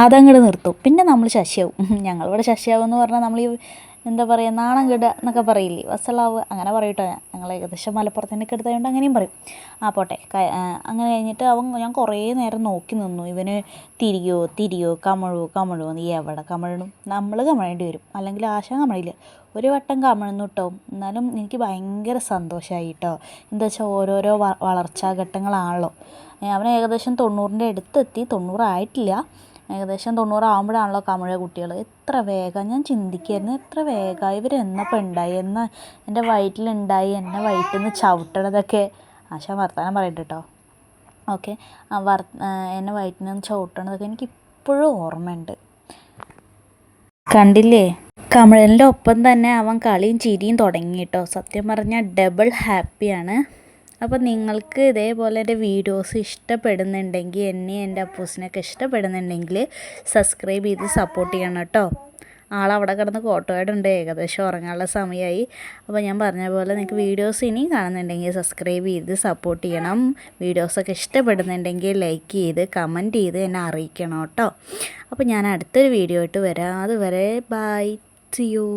അതങ്ങോട്ട് നിർത്തും. പിന്നെ നമ്മൾ ശശിയാവും. ഞങ്ങളിവിടെ ശശിയാവും എന്ന് പറഞ്ഞാൽ നമ്മൾ ഈ എന്താ പറയുക നാണം കെടുക എന്നൊക്കെ പറയില്ലേ? വസ്സളാവ് അങ്ങനെ പറയട്ടോ ഞാൻ. ഞങ്ങൾ ഏകദേശം മലപ്പുറത്തിനൊക്കെ എടുത്തതുകൊണ്ട് അങ്ങനെയും പറയും. ആ പോട്ടെ. അങ്ങനെ കഴിഞ്ഞിട്ട് അവൻ ഞാൻ കുറേ നേരം നോക്കി നിന്നു. ഇവന് തിരിയോ തിരിയോ കമഴോ കമഴോ നീ എവിടെ കമഴണം? നമ്മൾ കമഴേണ്ടി വരും. അല്ലെങ്കിൽ ആശ കമഴില്ല. ഒരു വട്ടം കമഴ്ന്നു കേട്ടോ എന്നാലും എനിക്ക് ഭയങ്കര സന്തോഷമായി കേട്ടോ എന്താ വെച്ചാൽ ഓരോരോ വളർച്ചാ ഘട്ടങ്ങളാണല്ലോ. അവൻ ഏകദേശം തൊണ്ണൂറിന്റെ അടുത്തെത്തി. തൊണ്ണൂറായിട്ടില്ല. ഏകദേശം തൊണ്ണൂറാകുമ്പോഴാണല്ലോ കമിഴ കുട്ടികൾ എത്ര വേഗം ഞാൻ ചിന്തിക്കായിരുന്നു എത്ര വേഗം ഇവർ എന്നപ്പോൾ ഉണ്ടായി എന്ന് എന്റെ വയറ്റിലുണ്ടായി എന്നെ വയറ്റിൽ നിന്ന് ചവിട്ടണതൊക്കെ. ആശാ വർത്തമാനം പറയട്ടെ കേട്ടോ ഓക്കെ വർ എന്നെ വയറ്റിൽ നിന്ന് ചവിട്ടണതൊക്കെ എനിക്ക് ഇപ്പോഴും ഓർമ്മയുണ്ട്. കണ്ടില്ലേ? കമഴലിന്റെ ഒപ്പം തന്നെ അവൻ കളിയും ചിരിയും തുടങ്ങി കേട്ടോ സത്യം പറഞ്ഞാൽ ഡബിൾ ഹാപ്പിയാണ് അപ്പോൾ നിങ്ങൾക്ക് ഇതേപോലെ എന്റെ വീഡിയോസ് ഇഷ്ടപ്പെടുന്നുണ്ടെങ്കിൽ എന്നെ എന്റെ അപ്പൂസിനൊക്കെ ഇഷ്ടപ്പെടുന്നുണ്ടെങ്കിൽ സബ്സ്ക്രൈബ് ചെയ്ത് സപ്പോർട്ട് ചെയ്യണം കേട്ടോ. ആളവിടെ കിടന്ന് കോട്ടോയിടുണ്ട്. ഏകദേശം ഉറങ്ങാനുള്ള സമയമായി. അപ്പോൾ ഞാൻ പറഞ്ഞ പോലെ നിങ്ങൾക്ക് വീഡിയോസ് ഇനിയും കാണുന്നുണ്ടെങ്കിൽ സബ്സ്ക്രൈബ് ചെയ്ത് സപ്പോർട്ട് ചെയ്യണം. വീഡിയോസൊക്കെ ഇഷ്ടപ്പെടുന്നുണ്ടെങ്കിൽ ലൈക്ക് ചെയ്ത് കമന്റ് ചെയ്ത് എന്നെ അറിയിക്കണം കേട്ടോ. അപ്പോൾ ഞാൻ അടുത്തൊരു വീഡിയോ ആയിട്ട് വരാം. അതുവരെ ബൈ സി യു